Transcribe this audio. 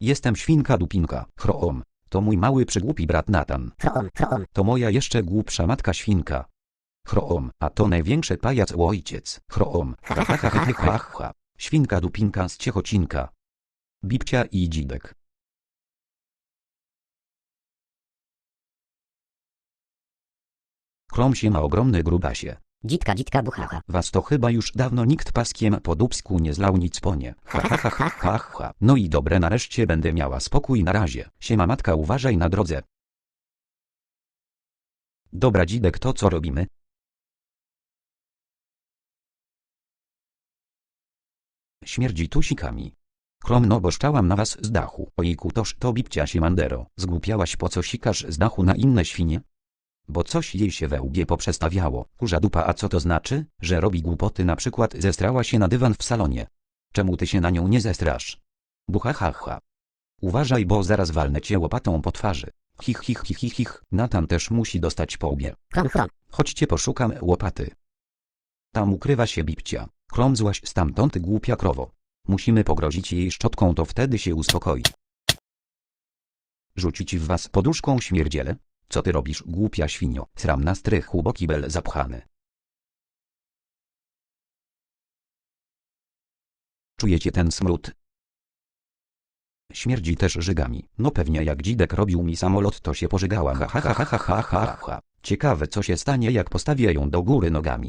Jestem świnka dupinka. Chroom. To mój mały przygłupi brat Natan. Chroom, chroom. To moja jeszcze głupsza matka świnka. Chroom, a to największy pajac ojciec. Chroom. Ha ha ha ha ha ha. Świnka dupinka z Ciechocinka. Bibcia i dzidek. Chrom się ma ogromny grubasie. Dzitka, dzitka, buchacha. Was to chyba już dawno nikt paskiem po dubsku nie zlał nic po nie. Ha ha ha ha ha ha. No i dobre nareszcie będę miała spokój na razie. Siema matka uważaj na drodze. Dobra dzidek to co robimy? Śmierdzi tusikami. Krom no bo szczałam na was z dachu. Ojku toż to bibcia się mandero. Zgłupiałaś po co sikasz z dachu na inne świnie? Bo coś jej się we łbie poprzestawiało. Kurza dupa a co to znaczy? Że robi głupoty na przykład zestrała się na dywan w salonie. Czemu ty się na nią nie zestrasz? Bucha ha ha. Uważaj bo zaraz walnę cię łopatą po twarzy. Hich hich hich hich hich. Natan też musi dostać po łbie. Chodźcie poszukam łopaty. Tam ukrywa się bibcia. Krom złaś stamtąd głupia krowo. Musimy pogrozić jej szczotką to wtedy się uspokoi. Rzucić w was poduszką śmierdziele? Co ty robisz głupia świnio? Sram na strych bo kibel zapchany. Czujecie ten smród? Śmierdzi też żygami. No pewnie jak dzidek robił mi samolot to się pożygała ha ha ha ha ha ha ha ha. Ciekawe co się stanie jak postawię ją do góry nogami.